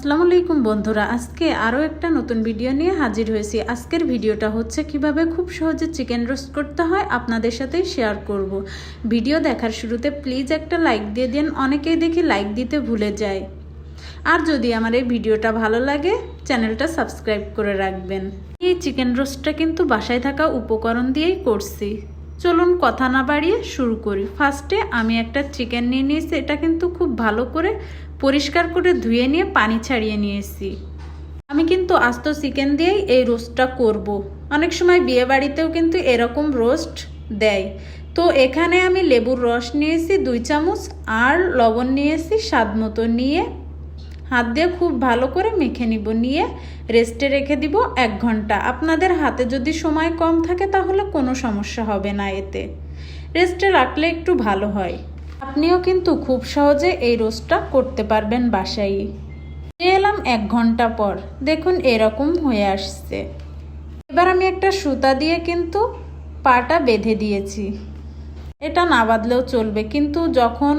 আসসালামু আলাইকুম বন্ধুরা, আজকে আরও একটা নতুন ভিডিও নিয়ে হাজির হয়েছি। আজকের ভিডিওটা হচ্ছে কীভাবে খুব সহজে চিকেন রোস্ট করতে হয় আপনাদের সাথেই শেয়ার করব। ভিডিও দেখার শুরুতে প্লিজ একটা লাইক দিয়ে দিন, অনেকেই দেখি লাইক দিতে ভুলে যায়। আর যদি আমার এই ভিডিওটা ভালো লাগে, চ্যানেলটা সাবস্ক্রাইব করে রাখবেন। এই চিকেন রোস্টটা কিন্তু বাসায় থাকা উপকরণ দিয়েই করছি। চলুন কথা না বাড়িয়ে শুরু করি। ফার্স্টে আমি একটা চিকেন নিয়ে নিয়েছি, এটা কিন্তু খুব ভালো করে পরিষ্কার করে ধুয়ে নিয়ে, পানি ছাড়িয়ে নিয়েছি। আমি কিন্তু আস্ত চিকেন দিয়েই এই রোস্টটা করব। অনেক সময় বিয়ে বাড়িতেও কিন্তু এরকম রোস্ট দেয়। তো এখানে আমি লেবুর রস নিয়েছি দুই চামচ আর লবণ নিয়েছি স্বাদ মতো নিয়ে। হাত দিয়ে খুব ভালো করে মেখে নিব, নিয়ে রেস্টে রেখে দিব এক ঘণ্টা। আপনাদের হাতে যদি সময় কম থাকে তাহলে কোনো সমস্যা হবে না এতে। রেস্টে রাখলে একটু ভালো হয়। আপনিও কিন্তু খুব সহজে এই রোস্টটা করতে পারবেন বাসায়। এলাম এক ঘণ্টা পর। দেখুন, এরকম হয়ে আসছে। এবার আমি একটা সুতা দিয়ে কিন্তু পাটা বেঁধে দিয়েছি। এটা না বাঁধলেও চলবে, কিন্তু যখন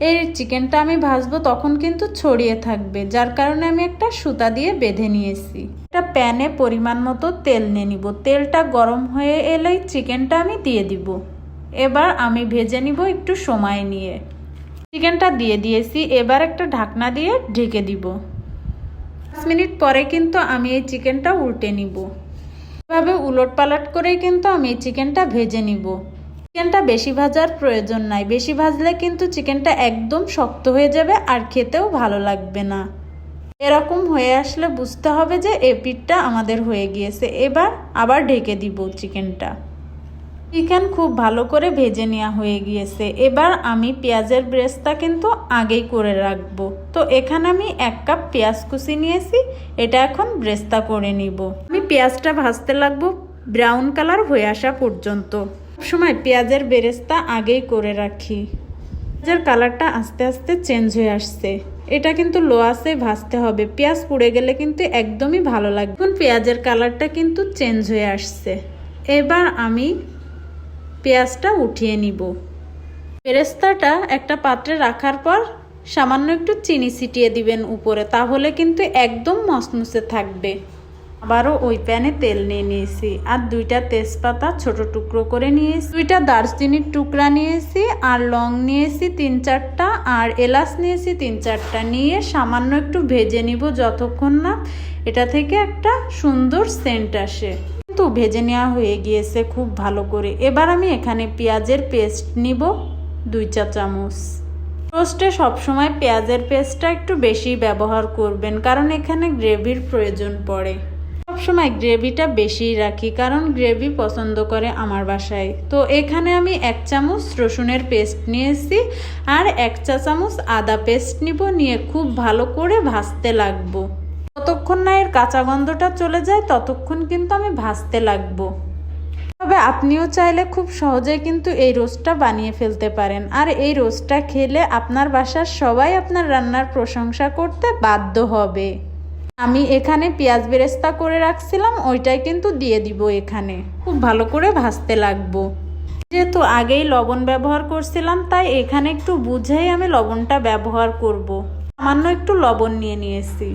এই চিকেনটা আমি ভাজবো তখন কিন্তু ছড়িয়ে থাকবে, যার কারণে আমি একটা সুতা দিয়ে বেঁধে নিয়েছি। একটা প্যানে পরিমাণ মতো তেল নিয়ে নিব। তেলটা গরম হয়ে এলেই চিকেনটা আমি দিয়ে দিব। এবার আমি ভেজে নিব একটু সময় নিয়ে। চিকেনটা দিয়ে দিয়েছি, এবার একটা ঢাকনা দিয়ে ঢেকে দিব। পাঁচ মিনিট পরে কিন্তু আমি এই চিকেনটা উল্টে নিব। এভাবে উলট পালট করেই কিন্তু আমি এই চিকেনটা ভেজে নিব। চিকেনটা বেশি ভাজার প্রয়োজন নাই। বেশি ভাজলে কিন্তু চিকেনটা একদম শক্ত হয়ে যাবে আর খেতেও ভালো লাগবে না। এরকম হয়ে আসলে বুঝতে হবে যে এ পিঠটা আমাদের হয়ে গিয়েছে। এবার আবার ঢেকে দিব চিকেনটা। চিকেন খুব ভালো করে ভেজে নেওয়া হয়ে গিয়েছে। এবার আমি পেঁয়াজের ব্রেস্তা কিন্তু আগেই করে রাখব। তো এখানে আমি এক কাপ পেঁয়াজ কুচি নিয়েছি, এটা এখন ব্রেস্তা করে নিব। আমি পেঁয়াজটা ভাজতে লাগবো ব্রাউন কালার হয়ে আসা পর্যন্ত। সময় পেঁয়াজের বেরেস্তা আগেই করে রাখি। পেঁয়াজের কালারটা আস্তে আস্তে চেঞ্জ হয়ে আসছে। এটা কিন্তু লো আসে ভাজতে হবে। পেঁয়াজ পুড়ে গেলে কিন্তু একদমই ভালো লাগবে। পেঁয়াজের কালারটা কিন্তু চেঞ্জ হয়ে আসছে। এবার আমি পেঁয়াজটা উঠিয়ে নিব। বেরেস্তাটা একটা পাত্রে রাখার পর সামান্য একটু চিনি ছিটিয়ে দিবেন উপরে, তাহলে কিন্তু একদম মসমুসে থাকবে। আবারও ওই প্যানে তেল নিয়ে নিয়েছি আর দুইটা তেজপাতা ছোট টুকরো করে নিয়েছি, দুইটা দারচিনির টুকরা নিয়েছি আর লং নিয়েছি তিন চারটা আর এলাচ নিয়েছি তিন চারটা, নিয়ে সামান্য একটু ভেজে নিব যতক্ষণ না এটা থেকে একটা সুন্দর সেন্ট আসে। ভেজে নেওয়া হয়ে গিয়েছে খুব ভালো করে। এবার আমি এখানে পেঁয়াজের পেস্ট নিব, দুই চা চামচ। রোস্টে সবসময় পেঁয়াজের পেস্টটা একটু বেশি ব্যবহার করবেন, কারণ এখানে গ্রেভির প্রয়োজন পড়ে। সবসময় গ্রেভিটা বেশি রাখি, কারণ গ্রেভি পছন্দ করে আমার বাসায়। তো এখানে আমি এক চামচ রসুনের পেস্ট নিয়েছি, আর এক চা চামচ আদা পেস্ট নিব, নিয়ে খুব ভালো করে ভাজতে লাগবো। যতক্ষণ না এর কাঁচা গন্ধটা চলে যায়, ততক্ষণ কিন্তু আমি ভাজতে লাগবো। তবে আপনিও চাইলে খুব সহজে কিন্তু এই রোস্টটা বানিয়ে ফেলতে পারেন। আর এই রোস্টটা খেলে আপনার বাসার সবাই আপনার রান্নার প্রশংসা করতে বাধ্য হবে। আমি এখানে পেঁয়াজ বেরেস্তা করে রাখছিলাম, ওইটাই কিন্তু দিয়ে দিব এখানে। খুব ভালো করে ভাজতে লাগবো। যেহেতু আগেই লবণ ব্যবহার করছিলাম, তাই এখানে একটু বুঝেই আমি লবণটা ব্যবহার করব। সামান্য একটু লবণ নিয়ে নিয়েছি।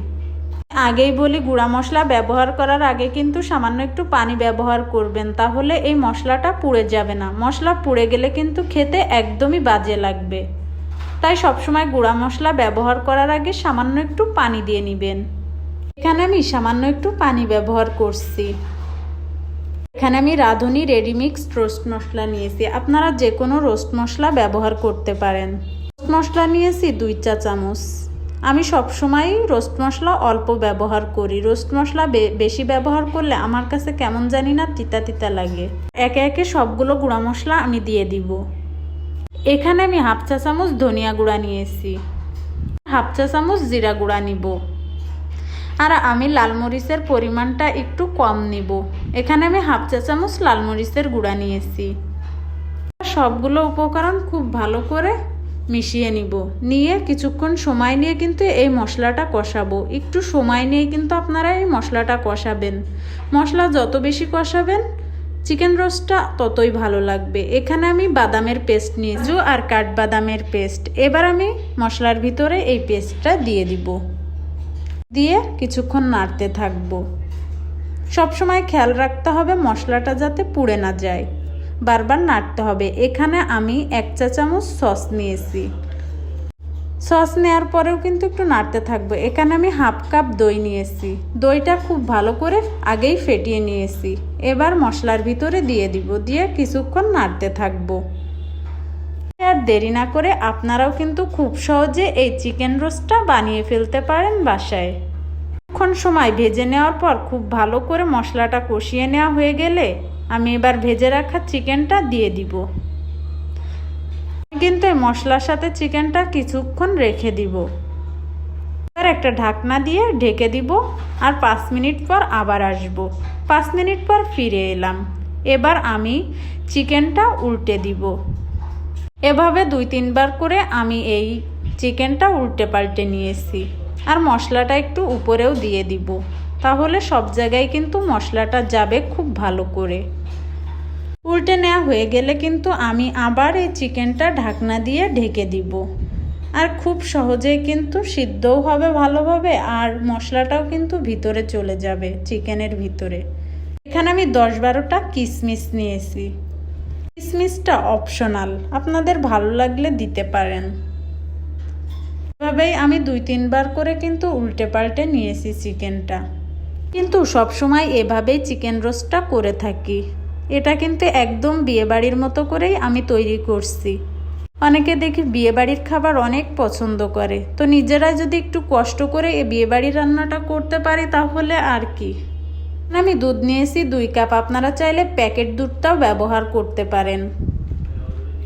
আগেই বলি, গুঁড়া মশলা ব্যবহার করার আগে কিন্তু সামান্য একটু পানি ব্যবহার করবেন, তাহলে এই মশলাটা পুড়ে যাবে না। মশলা পুড়ে গেলে কিন্তু খেতে একদমই বাজে লাগবে। তাই সবসময় গুঁড়া মশলা ব্যবহার করার আগে সামান্য একটু পানি দিয়ে নেবেন। এখানে আমি সামান্য একটু পানি ব্যবহার করছি। এখানে আমি রাঁধুনি রেডিমিক্স রোস্ট মশলা নিয়েছি। আপনারা যে কোনো রোস্ট মশলা ব্যবহার করতে পারেন। রোস্ট মশলা নিয়েছি দুই চা চামচ। আমি সবসময় রোস্ট মশলা অল্প ব্যবহার করি। রোস্ট মশলা বেশি ব্যবহার করলে আমার কাছে কেমন জানি না তিতা তিতা লাগে। একে একে সবগুলো গুঁড়া মশলা আমি দিয়ে দিব। এখানে আমি হাফ চা চামচ ধনিয়া গুঁড়া নিয়েছি। হাফ চা চামচ জিরা গুঁড়া নিব। আর আমি লাল মরিচের পরিমাণটা একটু কম নিব। এখানে আমি হাফ চা চামচ লাল মরিচের গুঁড়া নিয়েছি। সবগুলো উপকরণ খুব ভালো করে মিশিয়ে নিব। নিয়ে কিছুক্ষণ সময় নিয়ে কিন্তু এই মশলাটা কষাবো। একটু সময় নিয়ে কিন্তু আপনারা এই মশলাটা কষাবেন। মশলা যত বেশি কষাবেন, চিকেন রোস্টটা ততই ভালো লাগবে। এখানে আমি বাদামের পেস্ট নিয়েছি আর কাঠবাদামের পেস্ট। এবার আমি মশলার ভিতরে এই পেস্টটা দিয়ে দিব। দিয়ে কিছুক্ষণ নাড়তে থাকব। সবসময় খেয়াল রাখতে হবে মশলাটা যাতে পুড়ে না যায়। বারবার নাড়তে হবে। এখানে আমি এক চা চামচ সস নিয়েছি। সস নেওয়ার পরেও কিন্তু একটু নাড়তে থাকব। এখানে আমি হাফ কাপ দই নিয়েছি। দইটা খুব ভালো করে আগেই ফেটিয়ে নিয়েছি। এবার মশলার ভিতরে দিয়ে দিব, দিয়ে কিছুক্ষণ নাড়তে থাকব। আর দেরি না করে আপনারাও কিন্তু খুব সহজে এই চিকেন রোস্টটা বানিয়ে ফেলতে পারেন বাসায়। কিছুক্ষণ সময় ভেজে নেওয়ার পর খুব ভালো করে মশলাটা কষিয়ে নেওয়া হয়ে গেলে আমি এবার ভেজে রাখা চিকেনটা দিয়ে দিব। কিন্তু এই মশলার সাথে চিকেনটা কিছুক্ষণ রেখে দিব। এবার একটা ঢাকনা দিয়ে ঢেকে দিব আর পাঁচ মিনিট পর আবার আসব। পাঁচ মিনিট পর ফিরে এলাম। এবার আমি চিকেনটা উল্টে দিব। এভাবে দুই তিনবার করে আমি এই চিকেনটা উল্টে পাল্টে নিয়েছি। আর মশলাটা একটু উপরেও দিয়ে দিব। তাহলে সব জায়গায় কিন্তু মশলাটা যাবে খুব ভালো করে। উল্টে নেওয়া হয়ে গেলে কিন্তু আমি আবার এই চিকেনটা ঢাকনা দিয়ে ঢেকে দিব। আর খুব সহজেই কিন্তু সিদ্ধও হবে ভালোভাবে আর মশলাটাও কিন্তু ভিতরে চলে যাবে চিকেনের ভিতরে। এখানে আমি দশ বারোটা কিশমিশ নিয়েছি। কিশমিশটা অপশনাল, আপনাদের ভালো লাগলে দিতে পারেন। এভাবেই আমি দুই তিনবার করে কিন্তু উল্টে পাল্টে নিয়েছি চিকেনটা। কিন্তু সবসময় এভাবেই চিকেন রোস্টটা করে থাকি। এটা কিন্তু একদম বিয়েবাড়ির মতো করেই আমি তৈরি করছি। অনেকে দেখি বিয়েবাড়ির খাবার অনেক পছন্দ করে। তো নিজেরাই যদি একটু কষ্ট করে এ বিয়েবাড়ির রান্নাটা করতে পারি তাহলে আর কি? আমি দুধ নিয়েছি, দুই কাপ। আপনারা চাইলে প্যাকেট দুধটাও ব্যবহার করতে পারেন।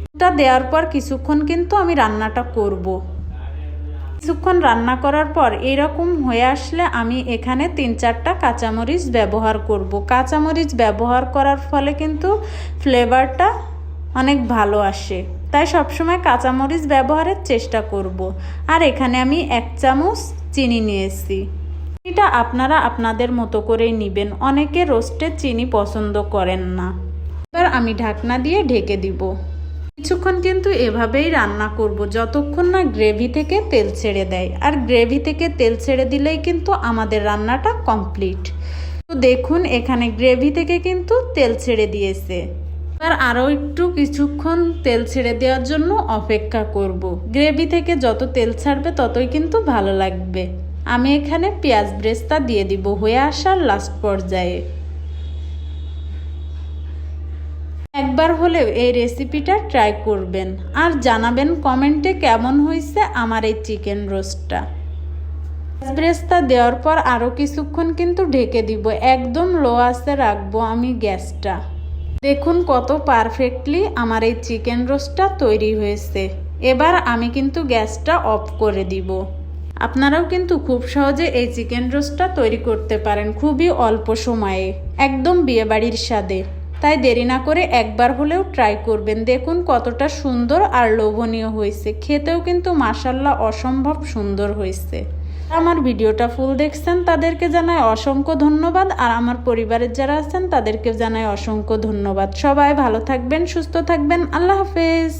দুধটা দেওয়ার পর কিছুক্ষণ কিন্তু আমি রান্নাটা করব। কিছুক্ষণ রান্না করার পর এরকম হয়ে আসলে আমি এখানে তিন চারটা কাঁচামরিচ ব্যবহার করব। কাঁচামরিচ ব্যবহার করার ফলে কিন্তু ফ্লেভারটা অনেক ভালো আসে। তাই সবসময় কাঁচামরিচ ব্যবহারের চেষ্টা করব। আর এখানে আমি এক চামচ চিনি নিয়েছি। চিনিটা আপনারা আপনাদের মতো করেই নেবেন। অনেকে রোস্টের চিনি পছন্দ করেন না। এবার আমি ঢাকনা দিয়ে ঢেকে দিব। কিছুক্ষণ কিন্তু এভাবেই রান্না করব। যতক্ষণ না গ্রেভি থেকে তেল ছেড়ে দেয়। আর গ্রেভি থেকে তেল ছেড়ে দিলেই কিন্তু আমাদের রান্নাটা কমপ্লিট। তো দেখুন, এখানে গ্রেভি থেকে কিন্তু তেল ছেড়ে দিয়েছে। এবার আরও একটু কিছুক্ষণ তেল ছেড়ে দেওয়ার জন্য অপেক্ষা করব। গ্রেভি থেকে যত তেল ছাড়বে, ততই কিন্তু ভালো লাগবে। আমি এখানে পেঁয়াজ ব্রেস্তা দিয়ে দিব হয়ে আসার লাস্ট পর্যায়ে। একবার হলেও এই রেসিপিটা ট্রাই করবেন। আর জানাবেন কমেন্টে কেমন হয়েছে আমার এই চিকেন রোস্টটা ব্রেস্তা দেওয়ার পর আরও কিছুক্ষণ কিন্তু ঢেকে দিব। একদম লো আসে রাখব আমি গ্যাসটা। দেখুন কত পারফেক্টলি আমার এই চিকেন রোস্টটা তৈরি হয়েছে। এবার আমি কিন্তু গ্যাসটা অফ করে দিব। আপনারাও কিন্তু খুব সহজে এই চিকেন রোস্টটা তৈরি করতে পারেন খুবই অল্প সময়ে। একদম বিয়েবাড়ির স্বাদে। তাই দেরি না করে একবার হলেও ট্রাই করবেন। দেখুন কতটা সুন্দর আর লোভনীয় হয়েছে। খেতেও কিন্তু মাসাল্লাহ অসম্ভব সুন্দর হয়েছে। আমার ভিডিওটা ফুল দেখছেন, তাদেরকে জানায় অসংখ্য ধন্যবাদ। আর আমার পরিবারের যারা আছেন তাদেরকে জানায় অসংখ্য ধন্যবাদ। সবাই ভালো থাকবেন, সুস্থ থাকবেন। আল্লাহ হাফেজ।